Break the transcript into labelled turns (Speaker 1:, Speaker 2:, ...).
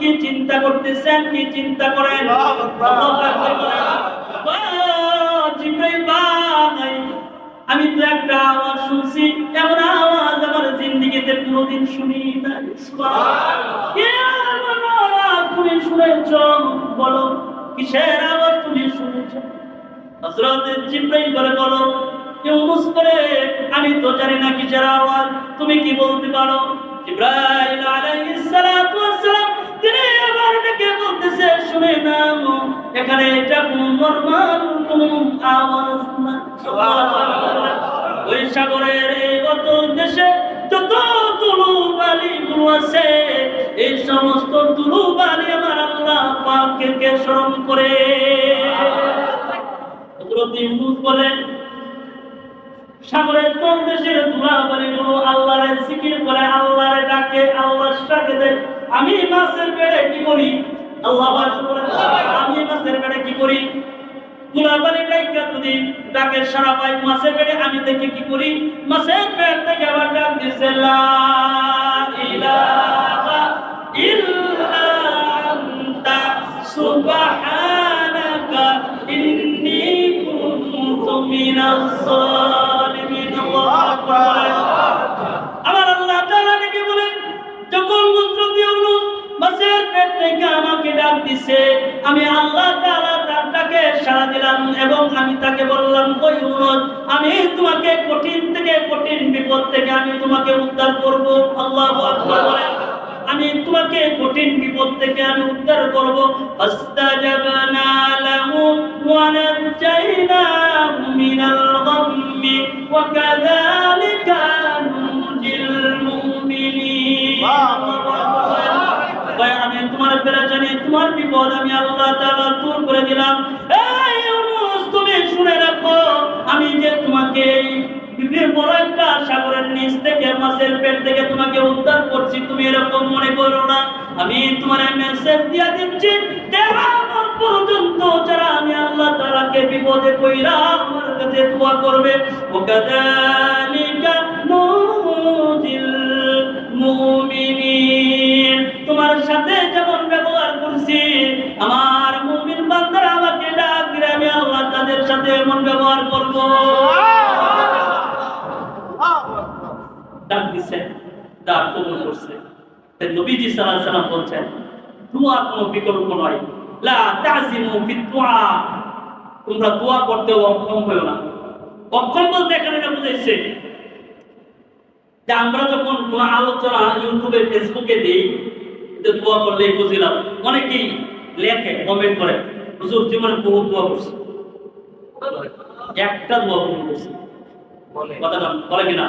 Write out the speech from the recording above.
Speaker 1: কি চিন্তা করতেছেন কি চিন্তা করেন? আমি তো একটা আওয়াজ শুনছি এমন আওয়াজ আমার জিন্দিগিতে কোনোদিন শুনি নাই। তুমি শুনেছ? বলো কিসের আওয়াজ তুমি শুনেছ? হযরত জিব্রাইল বলে বলো ইউনুস করে, আমি তো জানি না কিসের আওয়াজ। তুমি কি বলতে পারো? জিব্রাইল আলাইহিস তিনি আবার ডেকে বলতেছে, শুনে নাও, এখানে এটা কোন নরমাল কোন আওয়াজ না। ওই সাগরের এই অতল দেশে যত তুলু বালি গুলো আছে, এই সমস্ত তুলু বালি আমার আল্লাহ পাককে স্মরণ করে? বলেন সাগরের কোন দেশের ধুলাবালি গুলো আল্লাহরে জিকির করে, আল্লাহরে ডাকে আল্লাহর সাথে দেয়। আমি মাছের বেড়ে কি করি? আল্লাহ আমি মাছের বেড়ে কি করি? ডাইকা যদি ডাকে সারা পাই, মাছের বেড়ে আমি দেখে কি করি? মাছের পেট থেকে আবার ডাক দিছে লা ইলাহা জালিমিন আল্লাহু আকবার আমার আল্লাহ তাআলা ডেকে বলেন যখন হযরত মাছের পেট থেকে আমাকে ডাক দিছে, আমি আল্লাহ তাআলা তার সাড়া দিলাম এবং আমি তাকে বললাম ওই ইউনূস, আমি তোমাকে কঠিন থেকে কঠিন বিপদ থেকে আমি তোমাকে উদ্ধার করব। আল্লাহু আকবার বলেন। আমি তোমাকে কঠিন বিপদ থেকে আমি উদ্ধার করব। আস্তাজাবনা লাহু ওয়া নাজাইনাহু মিনাল গাম্মি তোমার পেরেছানি তোমার বিপদ আমি আল্লাহ তাআলা দূর করে দিলাম। তুমি শুনে রাখো, আমি যে তোমাকে এরকম মনে করো না। আমি তোমার মেসেজ দিয়া দিচ্ছি পর্যন্ত যারা আমি আল্লাহ তাআলাকে বিপদে কইরা আমার কাছে করবে ও সাথে যেমন ব্যবহার করছি, আমার মুমিন বান্দারা আমাকে ডাক আমি আল্লাহ তাদের সাথে এমন ব্যবহার করব। ডাক দিছে, ডাক কবুল করছে। নবীজি সাল্লাল্লাহু আলাইহি বলছেন, দোয়া কোনো বিকল্প নয়। লা তাজিমু ফি দুআ। তোমরা দোয়া করতে অক্ষম হও না। অক্ষম বলতে এখানে এটা বুঝাইছে যে আমরা যখন কোনো আলোচনা ইউটিউবে, ফেসবুকে দিই দোয়া করলে বুঝিলাম অনেকেই লেখে কমেন্ট করে হুজুর জীবনে বহু দোয়া করছে। একটা দোয়া করছে। কথাটা বলে কিনা?